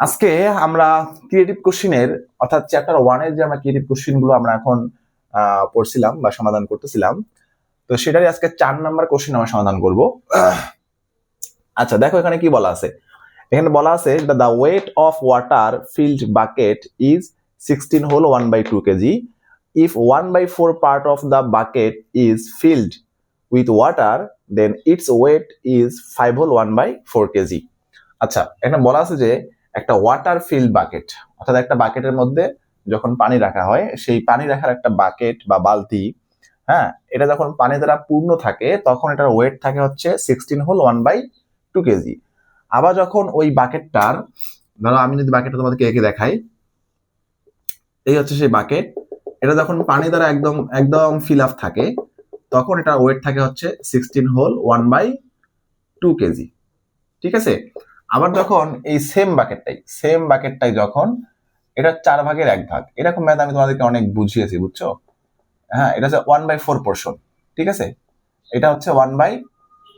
আজকে আমরা ক্রিয়েটিভ কোশ্চিনের অর্থাৎ চ্যাপ্টার ওয়ানের যে আমরা ক্রিয়েটিভ কোশ্চিনগুলো আমরা এখন পড়ছিলাম বা সমাধান করতেছিলাম, তো সেটারই আজকে চার নাম্বার কোশ্চিন আমরা সমাধান করব। আচ্ছা দেখো এখানে কি বলা আছে? এখানে বলা আছে the weight of water filled bucket is sixteen whole one by two kg if one by four part of the bucket is filled with water then its weight is five whole one by four kg আচ্ছা এখানে বলা আছে যে একটা water filled bucket অর্থাৎ একটা বাকেটের মধ্যে যখন পানি রাখা হয়, সেই পানি রাখার একটা বাকেট বা বালতি হ্যাঁ এটা যখন পানি দ্বারা পূর্ণ থাকে, তখন এটার ওয়েট থাকে হচ্ছে sixteen whole one by two kg আবার যখন ওই বাকেটটার ধরো আমি যদি বাকেটটা তোমাদেরকে এঁকে দেখাই, এই হচ্ছে সেই বাকেট এটা যখন পানি দ্বারা একদম একদম ফিল আপ থাকে, তখন এটার ওয়েট থাকে হচ্ছে sixteen whole one by two kg ঠিক আছে? আবার যখন এই সেম বাকেটটাই সেম বাকেটটাই যখন, এটা চার ভাগের এক ভাগ। এরকম ম্যাথ আমি তোমাদেরকে অনেক বুঝিয়েছি, বুঝছ? হ্যাঁ এটা হচ্ছে ওয়ান বাই ফোর পোর্শন ঠিক আছে? এটা হচ্ছে one by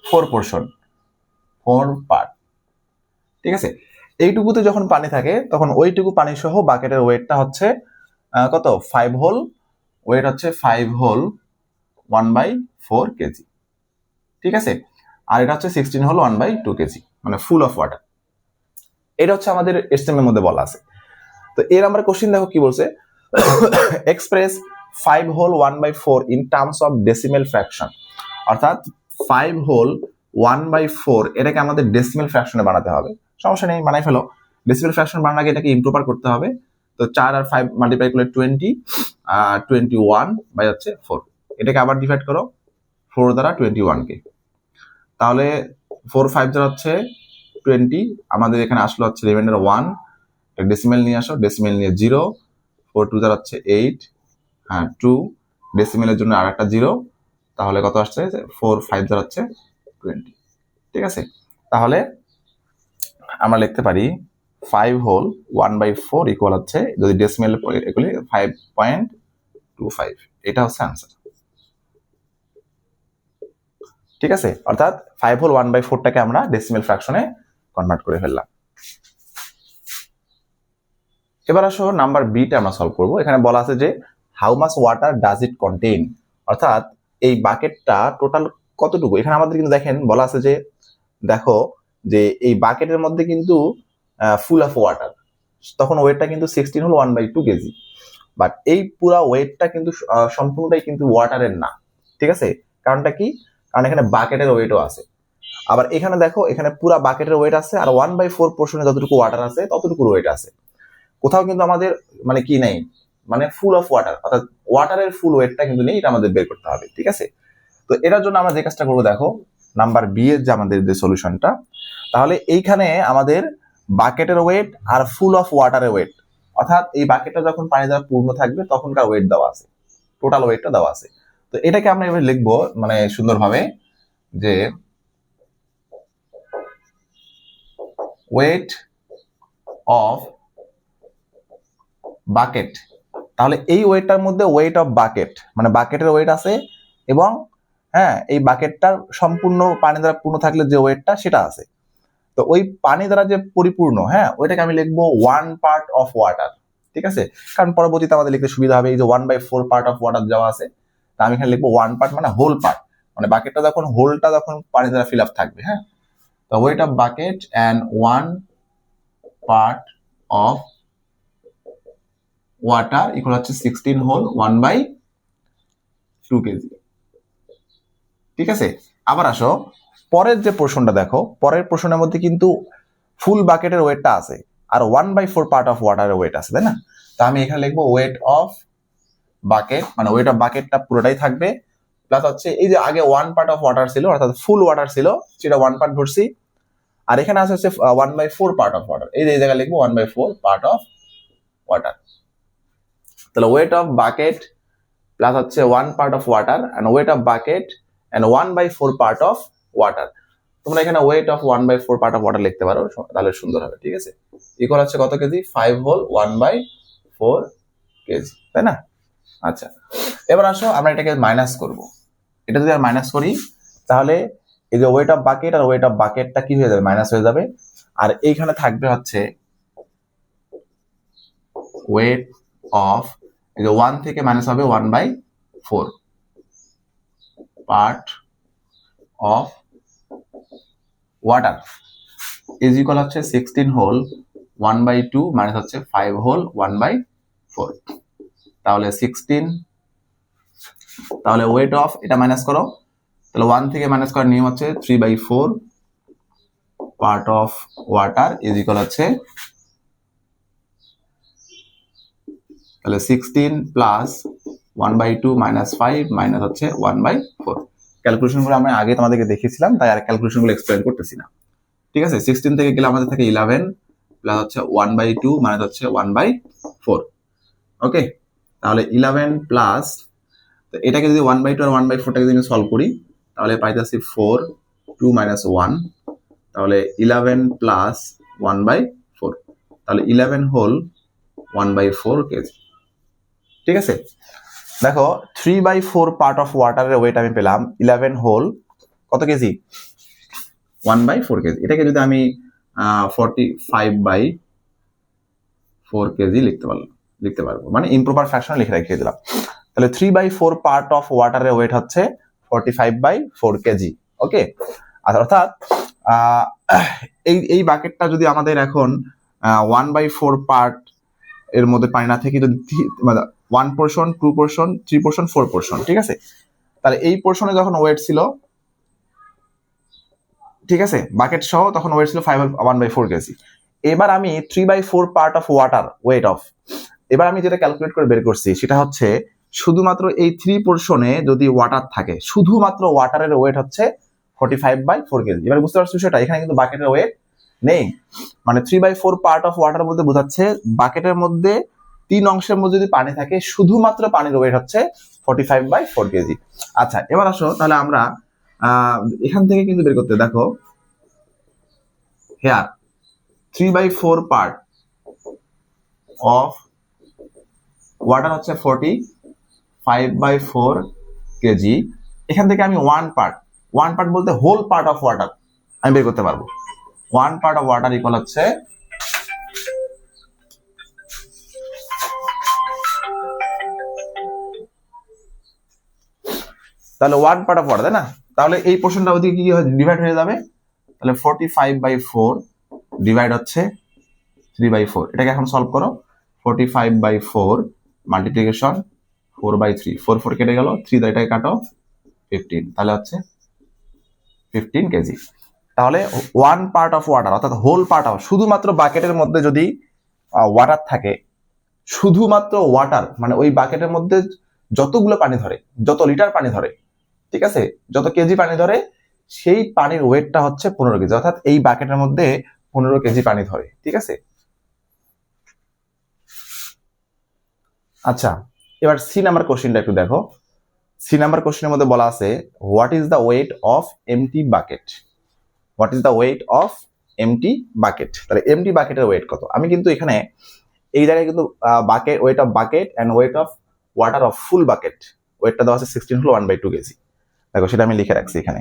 four portion four part ঠিক আছে? এইটুকুতে যখন পানি থাকে, তখন ওইটুকু পানি সহ বাকেটের ওয়েটটা হচ্ছে কত? ফাইভ হোল ওয়েট হচ্ছে five whole one by four kg, ঠিক আছে? আর এটা হচ্ছে sixteen whole one by two kg. মানে ফুল অফ ওয়াটার এটা হচ্ছে আমাদের এস্টেম এর মধ্যে বলা আছে। তো এর আমরা কোশ্চিন দেখো কি বলছে? Express five whole one by four in terms of decimal fraction অর্থাৎ five whole one by four এটাকে আমাদের ডেসিমেল ফ্র্যাকশনে বানাতে হবে। সমস্যা নেই, বানাই ফেলো। ডেসিমেল ফ্র্যাকশন বানানোর আগে এটাকে ইম্প্রুভার করতে হবে। তো চার আর ফাইভ মাল্টিপ্লাই করলে টোয়েন্টি টোয়েন্টি ওয়ান বাই হচ্ছে ফোর এটাকে আবার ডিভাইড করো। ফোর দ্বারা টোয়েন্টি ওয়ানকে তাহলে ফোর ফাইভ দ্বারা হচ্ছে টোয়েন্টি আমাদের এখানে আসলো হচ্ছে রিমাইন্ডার ওয়ান ডেসিমেল নিয়ে আসো ডেসিমেল নিয়ে জিরো ফোর টু দ্বারা হচ্ছে এইট হ্যাঁ টু ডেসিমেলের জন্য আর একটা জিরো তাহলে কত আসছে? ফোর ফাইভ দ্বারা হচ্ছে টোয়েন্টি ঠিক আছে? তাহলে আমরা লিখতে পারি five whole one by four equal হচ্ছে, যদি ডেসিমেল এগুলি ফাইভ পয়েন্ট টু ফাইভ এটা হচ্ছে আনসার ঠিক আছে? অর্থাৎ ফাইভ হোল ওয়ান বাই ফোরটাকে আমরা ডেসিমেল ফ্র্যাকশনে কনভার্ট করে ফেললাম। এবার আসো নাম্বার বিটা আমরা সলভ করব। এখানে বলা আছে যে how much water does it contain অর্থাৎ এই বাকেটটা টোটাল কতটুকু? এখানে আমাদের কিন্তু দেখেন, বলা আছে যে, দেখো যে এই বাকেটের মধ্যে কিন্তু ফুল অফ ওয়াটার তখন ওয়েটটা কিন্তু sixteen whole one by two kg. But এই পুরা ওয়েটটা কিন্তু সম্পূর্ণটাই কিন্তু ওয়াটারের না। ঠিক আছে? কারণটা কি? কারণ এখানে বাকেটের ওয়েটও আছে। আবার এখানে দেখো, এখানে পুরা বাকেটের ওয়েট আছে আর ওয়ান বাই ফোর পোর্শনে যতটুকু ওয়াটার আছে ততটুকু ওয়েট আছে। কোথাও কিন্তু আমাদের মানে কি নেই মানে ফুল অফ ওয়াটার অর্থাৎ ওয়াটারের ফুল ওয়েটটা কিন্তু নেই, এটা আমাদের বের করতে হবে, ঠিক আছে? তো এটার জন্য আমরা যে কাজটা করব, দেখো নাম্বার বি এর যে আমাদের যে সলিউশনটা তাহলে এইখানে আমাদের বাকেটের ওয়েট আর ফুল অফ ওয়াটারের ওয়েট অর্থাৎ এই বাকেটটা যখন পানি দ্বারা পূর্ণ থাকবে, তখনকার ওয়েট দেওয়া আছে টোটাল ওয়েটটা দেওয়া আছে। তো এটাকে আমরা এবার লিখব মানে সুন্দরভাবে যে ওয়েট অফ বাকেট তাহলে এই ওয়েটটার মধ্যে ওয়েট অফ বাকেট মানে বাকেটের ওয়েট আছে এবং হ্যাঁ এই বাকেটটার সম্পূর্ণ পানি দ্বারা পূর্ণ থাকলে যে ওয়েটটা সেটা আছে। তো ওই পানি দ্বারা যে পরিপূর্ণ হ্যাঁ ওইটাকে আমি লিখব ওয়ান পার্ট অফ ওয়াটার ঠিক আছে? কারণ পরবর্তীতে আমাদের লিখতে সুবিধা হবে এই যে one by four part of water দেওয়া আছে। তা আমি এখানে লিখব ওয়ান পার্ট মানে হোল পার্ট মানে বাকেটটা যখন হোলটা যখন পানি দ্বারা ফিল আপ থাকবে হ্যাঁ? তো weight of bucket and one part of water equal হচ্ছে sixteen whole one by two kg ঠিক আছে? আবার আসো, পরের যে পোর্শনটা দেখো, পরের পোর্শনের মধ্যে কিন্তু ফুল বাকেটের ওয়েটটা আছে, আর one by four part of ওয়াটারের weight আছে, তাই না? তা আমি এখানে লিখব ওয়েট অফ বাকেট মানে ওয়েট অফ বাকেটটা পুরোটাই থাকবে। প্লাস হচ্ছে এই যে আগে ওয়ান পার্ট অফ ওয়াটার ছিল, অর্থাৎ ফুল ওয়াটার ছিল, সেটা ওয়ান পার্ট ধরছি আর এখানে আছে হচ্ছে one by four part of water এই যে জায়গায় লিখব one by four part of water তাহলে ওয়েট অফ বাকেট প্লাস হচ্ছে one part of water and weight of bucket and one by four part of water তোমরা এখানে weight of one by four part of water লিখতে পারো তাহলে সুন্দর হবে, ঠিক আছে? ইকুয়াল হচ্ছে কত KG? Five whole one by four kg, তাই না? আচ্ছা। এবার আসো, আমরা এটাকে মাইনাস করব। এটা যদি আর মাইনাস করি, তাহলে এই যে ওয়েট অফ বাকেট আর ওয়েট অফ বাকেটটা কি হয়ে যাবে? মাইনাস হয়ে যাবে। আর এইখানে থাকবে হচ্ছে ওয়েট অফ এই যে ওয়ান থেকে মাইনাস হবে one by four part of water is equal হচ্ছে sixteen whole one by two minus হচ্ছে five whole one by four তাহলে সিক্সটিন তাহলে ওয়েট অফ এটা মাইনাস করো, তাহলে ওয়ান থেকে মাইনাস করার নিয়ম হচ্ছে three by four part of water is equal হচ্ছে, তাহলে sixteen plus one by two minus five minus হচ্ছে ওয়ান বাই ফোর ক্যালকুলেশনগুলো আমরা আগে তোমাদেরকে দেখিয়েছিলাম, তাই আর ক্যালকুলেশনগুলো এক্সপ্লেন করতেছি না। ঠিক আছে? সিক্সটিন থেকে গেলে আমাদের থাকে ইলেভেন প্লাস হচ্ছে ওয়ান বাই টু মানে হচ্ছে ওয়ান বাই ফোর ওকে তাহলে ইলেভেন প্লাস এটাকে যদি ওয়ান বাই টু আর ওয়ান বাই ফোরটাকে যদি সলভ করি, তাহলে পাইতেছি ফোর টু মাইনাস ওয়ান তাহলে eleven plus one by four তাহলে eleven whole one by four kg ঠিক আছে? দেখো three by four part of ওয়াটারের weight আমি পেলাম ইলেভেন হোল কত kg one by four kg এটাকে যদি আমি forty five by four kg লিখতে পারলাম। লিখতে পারব। মানে ইম্প্রপার ফ্যাকশন লিখে রেখে দিলাম। তাহলে three by four part of ওয়াটারের weight হচ্ছে forty five by four kg okay অর্থাৎ এই এই বাকেটটা যদি আমাদের এখন ওয়ান বাই ফোর পার্ট এর মধ্যে পানি না থেকে যদি one portion two portion three portion four portion ঠিক আছে? তাহলে এই পোর্শনে যখন ওয়েট ছিল, ঠিক আছে? বাকেট সহ তখন ওয়েট ছিল five one by four kg এবার আমি three by four part of water weight of এবার আমি যেটা ক্যালকুলেট করে বের করছি, সেটা হচ্ছে শুধুমাত্র এই থ্রি পোর্শনে যদি ওয়াটার থাকে, শুধুমাত্র ওয়াটারের ওয়েট হচ্ছে forty five by four kg এবার বুঝতে পারছ সেটা এখানে কিন্তু বাকেটের ওয়েট নেই। মানে three by four part of water বলতে বোঝাচ্ছে বাকেটের মধ্যে তিন অংশের মধ্যে যদি পানি থাকে, শুধুমাত্র পানির ওয়েট হচ্ছে forty five by four kg আচ্ছা এবার আসো, তাহলে আমরা এখান থেকে কিন্তু বের করতে, দেখো here three by four part of water হচ্ছে forty five by four kg এখান থেকে আমি ওয়ান পার্ট ওয়ান পার্ট বলতে হোল পার্ট অফ ওয়াটার আমি বের করতে পারব। One part of water equal হচ্ছে তাহলে ওয়ান পার্ট অফ ওয়াটার তাই না? তাহলে এই পোর্শনটা ওদিকে কি ডিভাইড হয়ে যাবে? তাহলে forty five by four divide হচ্ছে থ্রি বাই ফোর এটাকে এখন সলভ করো। Forty five by four multiplication four by three four four কেটে গেল থ্রি এটাকে কাটো ফিফটিন তাহলে হচ্ছে ফিফটিন কেজি তাহলে ওয়ান পার্ট অফ ওয়াটার অর্থাৎ হোল পার্ট অফ শুধুমাত্র বাকেটের মধ্যে যদি ওয়াটার থাকে, শুধুমাত্র ওয়াটার মানে ওই বাকেটের মধ্যে যতগুলো পানি ধরে, যত লিটার পানি ধরে, ঠিক আছে? যত কেজি পানি ধরে, সেই পানির ওয়েটটা হচ্ছে পনেরো কেজি অর্থাৎ এই বাকেটের মধ্যে পনেরো কেজি পানি ধরে, ঠিক আছে? আচ্ছা এবার সি নাম্বার কোশ্চেনটা একটু দেখো। সি নাম্বার কোশ্চেনের মধ্যে বলা আছে what is the weight of empty bucket what is the weight of empty bucket তাহলে এমটি বাকেটের ওয়েট কত? আমি কিন্তু এখানে এই জায়গায় কিন্তু bucket weight of bucket and weight of water of full bucket ওয়েটটা দেওয়া আছে সিক্সটিন হলো ওয়ান বাই টু কেজি দেখো, সেটা আমি লিখে রাখছি এখানে।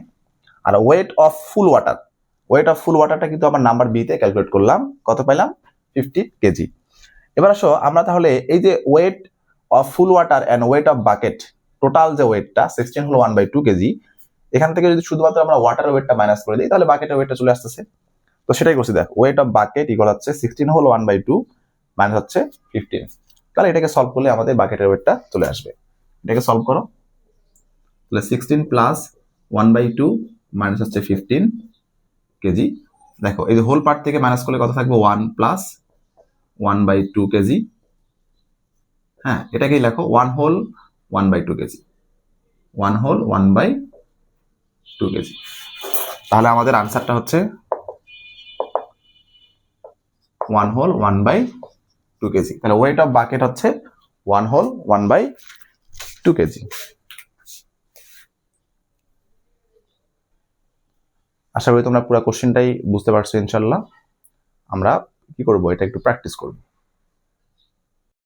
আর weight of full water weight of full ওয়াটারটা কিন্তু আমার নাম্বার বিতে ক্যালকুলেট করলাম, কত পেলাম ফিফটি কেজি এবার আসো, আমরা তাহলে এই যে weight of full water and weight of bucket total যে ওয়েটটা সিক্সটিন হলো ওয়ান বাই টু কেজি এখান থেকে যদি শুধুমাত্র আমরা ওয়াটার ওয়েটটা মাইনাস করে দিই, তাহলে বাকেটের ওয়েটটা চলে আসতেছে। তো সেটাই করছি, দেখ ওয়েট অফ বাকেট ইকুয়াল হচ্ছে সিক্সটিন হলো ওয়ান বাই টু মাইনাস হচ্ছে ফিফটিন তাহলে এটাকে সলভ করলে আমাদের বাকেটের ওয়েটটা চলে আসবে। এটাকে সলভ করো। তাহলে sixteen plus one by two minus হচ্ছে ফিফটিন কেজি দেখো, এই যে হোল পার্ট থেকে মাইনাস করলে কত থাকবে? One plus one by two kg হ্যাঁ এটাকেই লেখো one whole one by two kg. One whole one by two kg. তাহলে আমাদের আনসারটা হচ্ছে one whole one by two kg. তাহলে ওয়েট অফ বাকেট হচ্ছে one whole one by two kg. আশা করি তোমরা পুরো কোশ্চেনটাই বুঝতে পারছ, ইনশাল্লাহ। আমরা কি করব? এটা একটু প্র্যাকটিস করব।